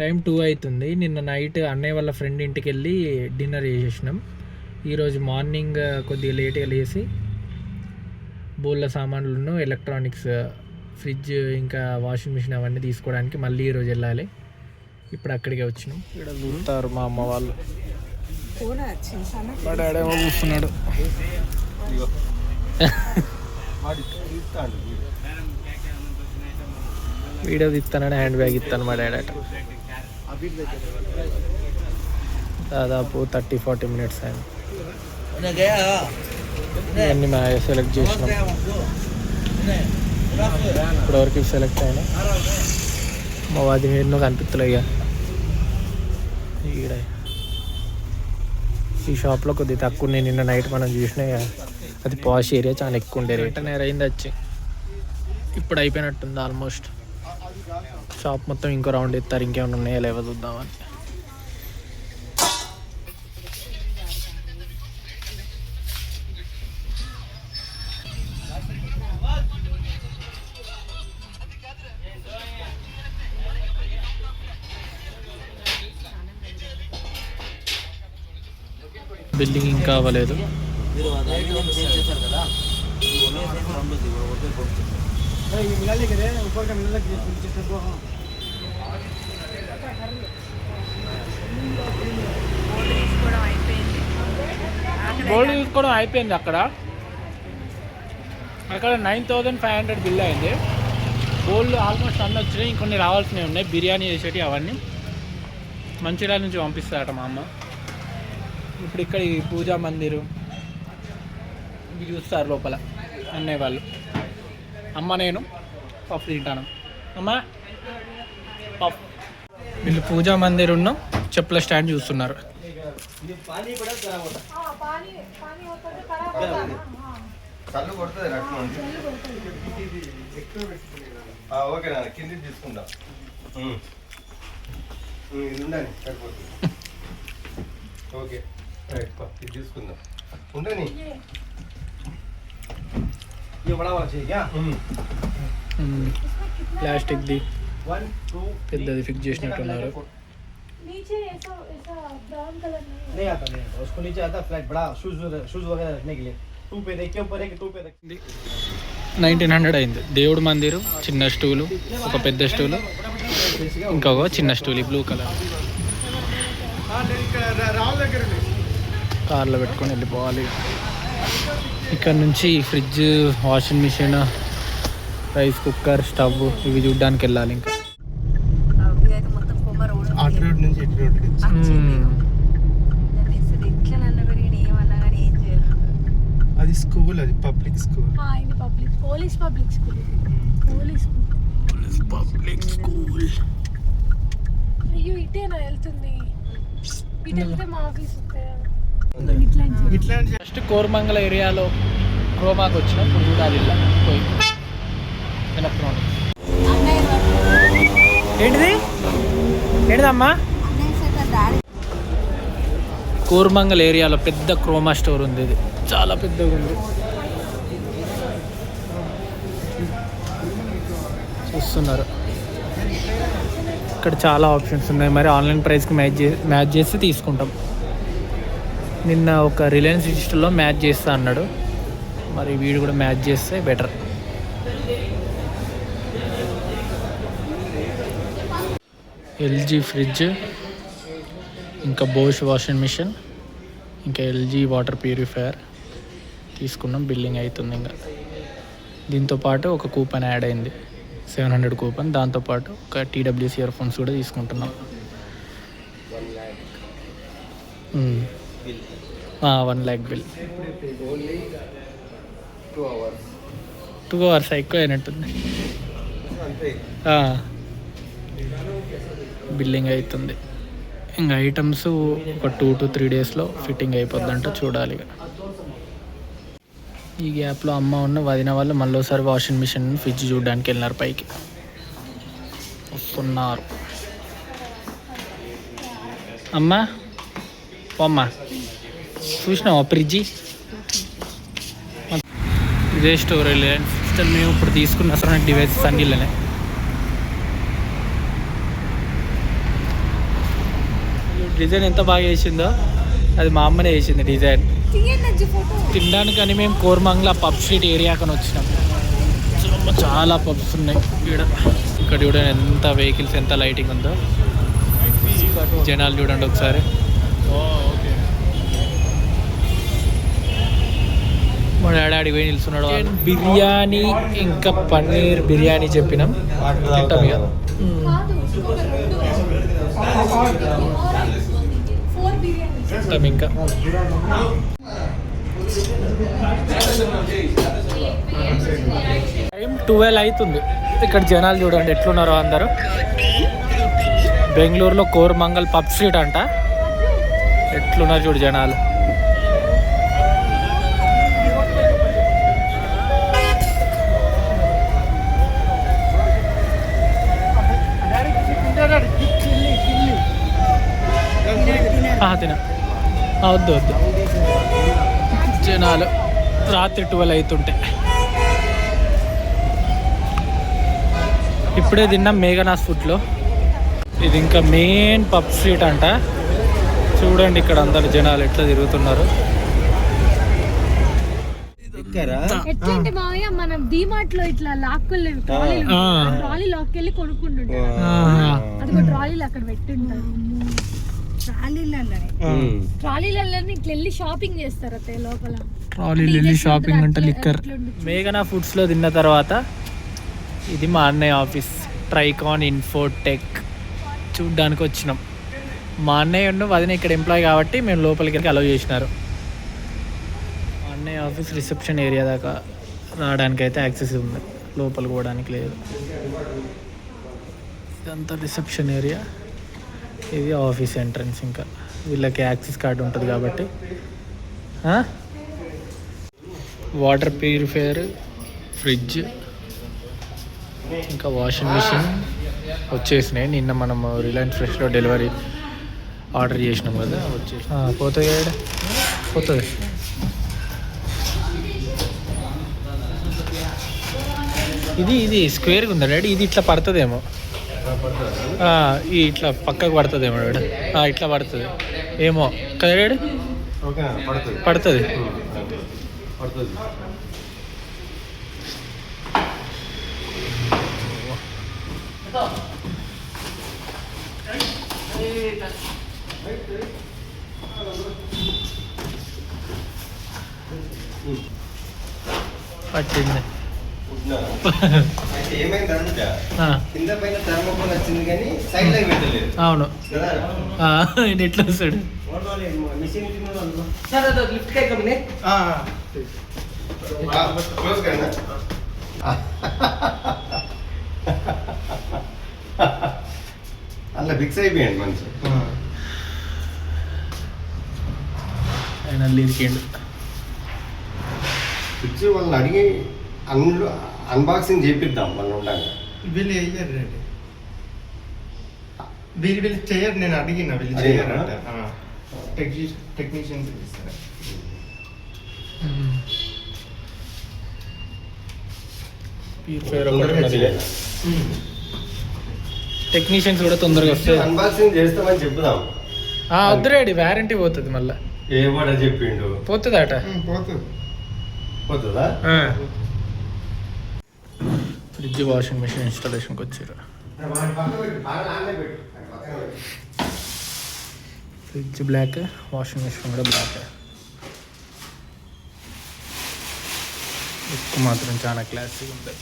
Time two అవుతుంది. నిన్న night అన్నయ్య వాళ్ళ ఫ్రెండ్ ఇంటికి వెళ్ళి డిన్నర్ చేసేసినాం. ఈరోజు మార్నింగ్ కొద్దిగా లేట్గా లేసి బోళ్ళ సామాన్లను ఎలక్ట్రానిక్స్ ఫ్రిడ్జ్ ఇంకా వాషింగ్ మిషన్ అవన్నీ తీసుకోవడానికి మళ్ళీ ఈరోజు వెళ్ళాలి. ఇప్పుడు అక్కడికే వచ్చినాం. ఇక్కడ చూస్తారు మా అమ్మ వాళ్ళు. మా కూర్చున్నాడు వీడియో తీస్తానని హ్యాండ్ బ్యాగ్ ఇస్తాను మా డాడీ అట. దాదాపు థర్టీ ఫార్టీ మినిట్స్ అయింది. ఇవన్నీ మా సెలెక్ట్ చేసినాం. ఇప్పటివరకు సెలెక్ట్ అయినా మా వాది ఎన్నో కనిపిస్తలే ఇక ఈడ. ఈ షాప్లో కొద్దిగా తక్కువ ఉన్నాయి. నిన్న నైట్ మనం చూసినా ఇక అది పాష్ ఏరియా చాలా ఎక్కువ ఉండే రేట్. నేర అయింది వచ్చి ఇప్పుడు అయిపోయినట్టుంది ఆల్మోస్ట్ షాప్ మొత్తం ఇంకో రౌండ్ ఇస్తారు ఇంకేమైనా ఉన్నాయా లేవో చూద్దామని. బిల్డింగ్ ఇంకా అవ్వలేదు. గోల్డ్ తీసుకోవడం అయిపోయింది అక్కడ. అక్కడ nine thousand five hundred bill అయింది. గోల్డ్ ఆల్మోస్ట్ అన్నీ వచ్చినాయి ఇంకొన్ని రావాల్సినవి ఉన్నాయి. బిర్యానీ చేసేటి అవన్నీ. మంచిర్యాల నుంచి పంపిస్తారట మా అమ్మ. ఇప్పుడు ఇక్కడ ఈ పూజా మందిరు. ఇవి చూస్తారు లోపల అన్నయ్య వాళ్ళు. అమ్మ నేను పఫ్ తింటాను. అమ్మ పఫ్. వీళ్ళు పూజా మందిర్ ఉన్న చెప్పుల స్టాండ్ చూస్తున్నారు. ఓకే కింది తీసుకుంటా ఇది ఓకే రైట్ పా, ఇది తీసుకుందాం. ఉండని ये बड़ा वाला चाहिए क्या ప్లాస్టిక్ది वन टू పెద్దది ఫిక్స్ చేసినట్టున్నారు नीचे ऐसा ऐसा ब्राउन कलर नहीं है नहीं आता नहीं आता उसको नीचे आता फ्लैट बड़ा शूज शूज वगैरह रखने के लिए टू पे देख के ऊपर है कि टू पे देख నైన్టీన్ హండ్రెడ్ అయింది దేవుడు మందిరు చిన్న స్టూలు ఒక పెద్ద స్టూలు ఇంకొక చిన్న స్టూల్ ఈ బ్లూ కలర్ కార్లో పెట్టుకొని వెళ్ళిపోవాలి ఇక్కడ నుంచి fridge washing machine rice cooker stove ఇవి చూడడానికి వెళ్ళాలి ఇంకా. అది స్కూల్ అది పబ్లిక్ స్కూల్. ఇది public police public school police public school. అయ్యో ఇటేనా వెళ్తుంది? ఇటు వెళ్తే మా ఆఫీస్ ఇట్లాంటి ఫస్ట్ కోరమంగళ ఏరియాలో క్రోమాకి వచ్చిన ఇలా పోయి. ఎలక్ట్రానిక్స్ ఏంటిది? ఏంటిదమ్మా? కోరమంగల్ ఏరియాలో పెద్ద క్రోమా స్టోర్ ఉంది ఇది. చాలా పెద్దగా ఉంది. చూస్తున్నారు. ఇక్కడ చాలా ఆప్షన్స్ ఉన్నాయి. మరి ఆన్లైన్ ప్రైస్కి మ్యాచ్ చే మ్యాచ్ చేసి తీసుకుంటాం. నిన్న ఒక రిలయన్స్ డిజిటల్లో మ్యాచ్ చేస్తా అన్నాడు. మరి వీడు కూడా మ్యాచ్ చేస్తే బెటర్. ఎల్జీ ఫ్రిడ్జ్ ఇంకా బోష్ వాషింగ్ మిషన్ ఇంకా ఎల్జీ వాటర్ ప్యూరిఫైయర్ తీసుకున్నాం బిల్లింగ్ అవుతుంది ఇంకా. దీంతో పాటు ఒక కూపన్ యాడ్ అయింది సెవెన్ హండ్రెడ్ కూపన్. దాంతోపాటు ఒక టీడబ్ల్యూసీ ఇయర్ ఫోన్స్ కూడా తీసుకుంటున్నాం. One lakh bill two hours ఎక్కువ అయినట్టుంది. బిల్లింగ్ అవుతుంది ఇంకా ఐటమ్స్ ఒక టూ టు త్రీ డేస్లో ఫిట్టింగ్ అయిపోద్దంట చూడాలి ఈ గ్యాప్లో అమ్మ ఉన్న వదిన వాళ్ళు మళ్ళీసారి వాషింగ్ మిషన్ ఫ్రిడ్జ్ చూడడానికి వెళ్ళినారు పైకి. వస్తున్నారు. అమ్మా పోమ్మా. చూసినావా ఫ్రిడ్జి? ఇదే స్టోర్ సిస్టమ్ మేము ఇప్పుడు తీసుకున్న అసలు డివైసెస్ అన్ని డిజైన్ ఎంత బాగా వేసిందో అది మా అమ్మనే వేసింది డిజైన్. తినడానికని మేము కోరమంగళ పబ్ స్ట్రీట్ ఏరియాకని వచ్చినాం. చాలా పబ్స్ ఉన్నాయి. ఇక్కడ ఇక్కడ చూడండి ఎంత వెహికల్స్ ఎంత లైటింగ్ ఉందో. జనాలు చూడండి ఒకసారి. Oh, మా డాడీ పోయి నిల్చున్నాడు బిర్యానీ ఇంకా పన్నీర్ బిర్యానీ చెప్పినాం. తింటాం ఇక. తింటాం ఇంకా. టైం ట్వెల్వ్ అవుతుంది. ఇక్కడ జనాలు చూడండి ఎట్లున్నారో అందరూ. బెంగళూరులో కోరమంగల్ పబ్ స్ట్రీట్ అంట. ఎట్లున్నారు చూడు జనాలు. వద్దు వద్దు జనాలు రాత్రి ట్వెల్వ్ అవుతుంటే ఇప్పుడే తిన్నాం మేఘనాస్ ఫుడ్లో ఇది ఇంకా మెయిన్ పబ్ స్ట్రీట్ అంట. చూడండి ఇక్కడ అందరు జనాలు ఎట్లా తిరుగుతున్నారు. ఎట్లంటే మనం డిమార్ట్లో ఇట్లా. ట్రాలీ లాక్కెళ్ళి ట్రాలీలు అక్కడ పెట్టుంటారు. ట్రాలీలలోనే ట్రాలీలలో ఇట్లా వెళ్ళి షాపింగ్ చేస్తారు అత్తయ్య లోపల. ట్రాలీలు వెళ్ళి షాపింగ్ అంటే లిక్కర్ మేఘనా ఫుడ్స్లో తిన్న తర్వాత ఇది మా అన్నయ్య ఆఫీస్ ట్రైకాన్ ఇన్ఫోటెక్ చూడ్డానికి వచ్చినాం. మా అన్నయ్య ఉన్న వదిన ఇక్కడ ఎంప్లాయ్ కాబట్టి మేము లోపలికి వెళ్ళి అలౌ చేసినారు. మా అన్నయ్య ఆఫీస్ రిసెప్షన్ ఏరియా దాకా రావడానికి అయితే యాక్సెస్ ఉంది. లోపలికి పోవడానికి లేదు. ఇదంతా రిసెప్షన్ ఏరియా ఇది ఆఫీస్ ఎంట్రన్స్ ఇంకా. వీళ్ళకి యాక్సెస్ కార్డు ఉంటుంది కాబట్టి. వాటర్ ప్యూరిఫైయర్ ఫ్రిడ్జ్ ఇంకా వాషింగ్ మిషన్ వచ్చేసినాయి. నిన్న మనము రిలయన్స్ ఫ్రెష్లో డెలివరీ ఆర్డర్ చేసినాం కదా వచ్చేసి పోతుంది కదా పోతుంది ఇది ఇది స్క్వేర్గా ఉందా డాడీ? ఇది ఇట్లా పడుతుందేమో. ఈ ఇట్లా పక్కకు పడుతుందేమో డాడీ ఆ, ఇట్లా పడుతుంది ఏమో కదా డాడీ ఓకే పడుతుంది పడుతుంది అయితే ఏమైందంటే కింద పైన థర్మోకోల్ వచ్చింది కానీ సైడ్ లైన్ పెట్టలేదు అవును. ఎట్లా వస్తాడు? మిషన్ సార్ అది లిఫ్ట్ కే కబినే క్లోజ్ కన్నా అలా ఫిక్స్ అయిపోయాడు మనిషి. ఆయన లిరికిండు ఫిక్స్ వాళ్ళని అడిగి అన్లో అన్బాక్సింగ్ చేపిద్దాం వాళ్ళు ఉండగా వీళ్ళు వేయరు రెడీ. వీళ్ళు వీళ్ళు చేయరు నేను అడిగిన వీళ్ళు? చేయరు టెక్నీషియన్ పిలుస్తారు టెక్నీషియన్స్ కూడా తొందరగా వస్తాయి అన్బాక్సింగ్ చేస్తామని చెప్పుదాం ఆ, వద్దురేడి వారంటీ పోతుంది మళ్ళా. ఏ వాడ చెప్పిండు? పోతుందట. పోతుంది. పోతుందా? ఫ్రిడ్జ్ వాషింగ్ మిషన్ ఇన్స్టాలేషన్కి వచ్చారు ఫ్రిడ్జ్ బ్లాక్ వాషింగ్ మిషన్ కూడా బ్లాక్. ఎక్కువ మాత్రం చాలా క్లాసిక్ ఉంది.